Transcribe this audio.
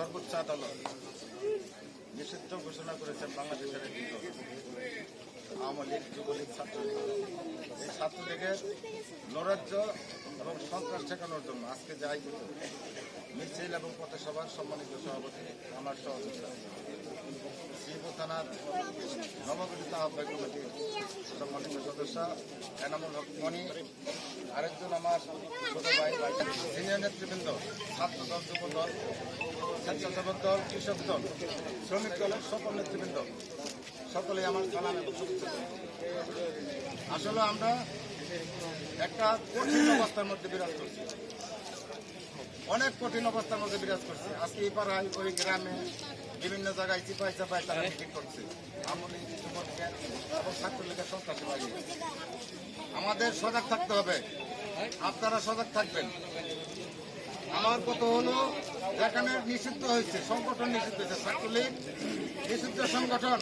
সর্বোচ্চ আদালত নিষিদ্ধ ঘোষণা করেছেন বাংলাদেশের আওয়ামী লীগ, যুবলীগ ছাত্রলীগ এই ছাত্রলীগের নৈরাজ্য এবং সন্ত্রাস ঠেকানোর জন্য আজকে যাই মিছিল এবং পথসভার সম্মানিত সভাপতি আমার সহযোগিতা শ্রীপুর থানার নবগঠিত আহ্বায়ক কমিটির সম্মানিত সদস্য, এনামুল হক আরেকজন আমার ছোট ভাই সিনিয়র নেতৃবৃন্দ, ছাত্র দল যুব দল স্বেচ্ছাসেবক দল, কৃষক দল, শ্রমিক দলের সকল নেতৃবৃন্দ, সকলেই আমার সালাম আসলে আমরা একটা কঠিন অবস্থার মধ্যে বিরাজ করছি। অনেক কঠিন অবস্থার মধ্যে বিরাজ করছে। আজকে এই পাড়ায় ওই গ্রামে বিভিন্ন জায়গায় চিপাই চাপাই তারা মিটিং করছে। আমলি যুবলীগের এবং ছাত্রলীগের বাহিনী। আমাদের সজাগ থাকতে হবে। আপনারা সজাগ থাকবেন। আমার কত হলো, যেখানে নিষিদ্ধ হয়েছে, সংগঠন নিষিদ্ধ হয়েছে ছাত্রলীগ নিষিদ্ধ সংগঠন।